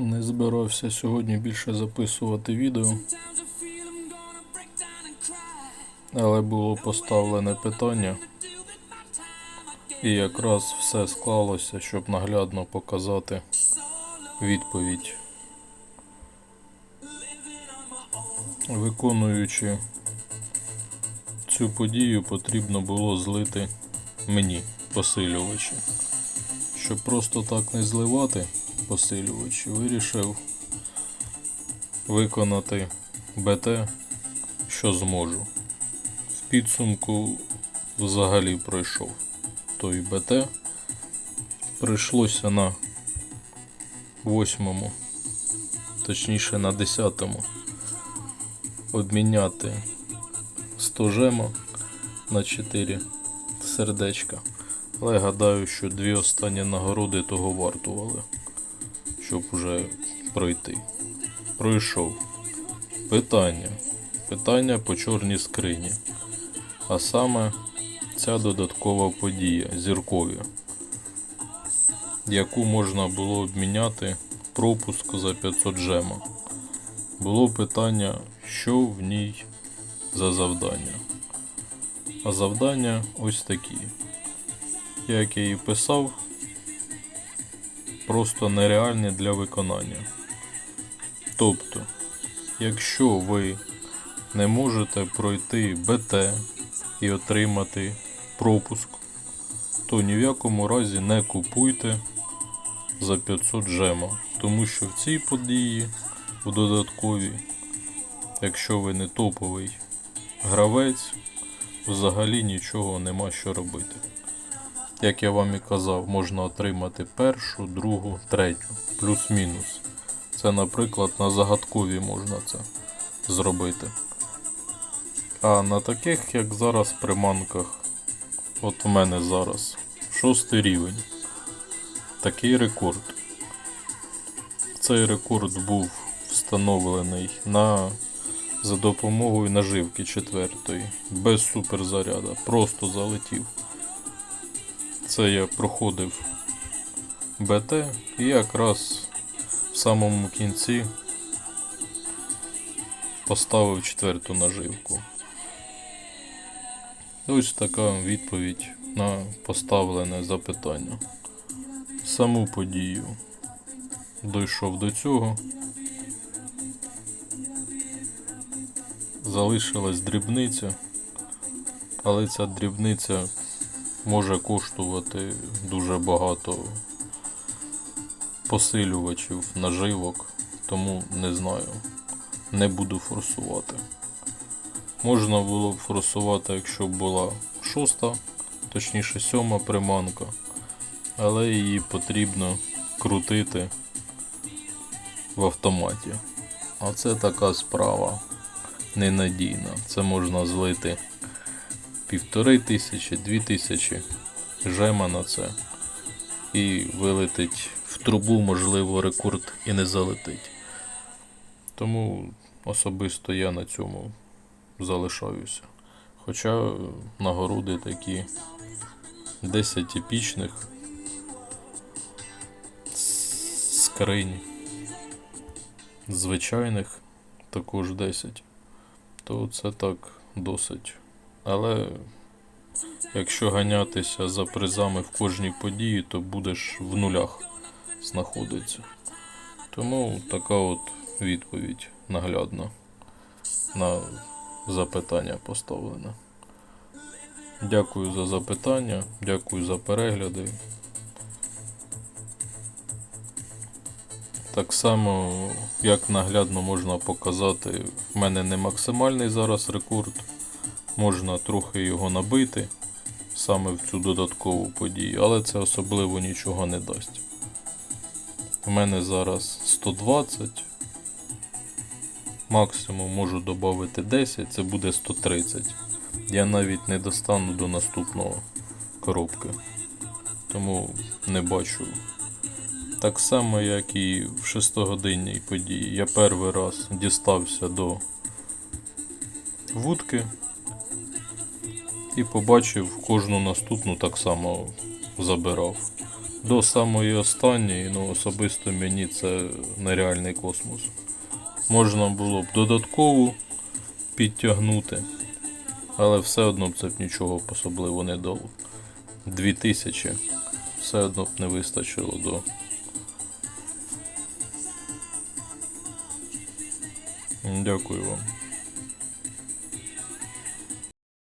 Не збирався сьогодні більше записувати відео, але було поставлене питання, і якраз все склалося, щоб наглядно показати відповідь. Виконуючи цю подію, потрібно було злити мені посилювачі. Щоб просто так не зливати посилювачі, вирішив виконати БТ, що зможу. В підсумку взагалі пройшов той БТ. Прийшлося на восьмому, точніше на десятому, обміняти 100 жема на 4 сердечка. Але гадаю, що дві останні нагороди того вартували, щоб вже пройти. Пройшов. Питання. Питання по чорній скрині. А саме ця додаткова подія зіркові, яку можна було обміняти пропуск за 500 жема. Було питання, що в ній за завдання. А завдання ось такі як я і писав, просто нереальні для виконання. Тобто, якщо ви не можете пройти БТ і отримати пропуск, то ні в якому разі не купуйте за 500 жема, тому що в цій події, в додатковій, якщо ви не топовий гравець, взагалі нічого нема що робити. Як я вам і казав, можна отримати першу, другу, третю, плюс-мінус. Це, наприклад, на загадкові можна це зробити. А на таких, як зараз, приманках, от у мене зараз шостий рівень. Такий рекорд. Цей рекорд був встановлений на за допомогою наживки четвертої, без суперзаряда, просто залетів. Це я проходив БТ і якраз в самому кінці поставив четверту наживку. Ось така відповідь на поставлене запитання. Саму подію дійшов до цього. Залишилась дрібниця, але ця дрібниця може коштувати дуже багато посилювачів, наживок, тому не знаю. Не буду форсувати. Можна було б форсувати, якщо б була шоста, точніше сьома приманка, але її потрібно крутити в автоматі. А це така справа ненадійна. Це можна злити півтори тисячі, дві тисячі жема на це. І вилетить в трубу, можливо, рекорд і не залетить. Тому особисто я на цьому залишаюся. Хоча нагороди такі 10 епічних скринь звичайних також 10, то це так досить. Але якщо ганятися за призами в кожній події, то будеш в нулях знаходитися. Тому така от відповідь наглядна на запитання поставлене. Дякую за запитання, дякую за перегляди. Так само, як наглядно можна показати, в мене не максимальний зараз рекорд. Можна трохи його набити саме в цю додаткову подію, але це особливо нічого не дасть. У мене зараз 120. Максимум можу додати 10, це буде 130. Я навіть не достану до наступного коробки. Тому не бачу. Так само, як і в 6-годинній події. Я перший раз дістався до вудки і побачив кожну наступну так само забирав. До самої останньої, ну особисто мені це нереальний космос. Можна було б додатково підтягнути, але все одно б це б нічого особливо не дало. 2000 все одно б не вистачило до. Дякую вам.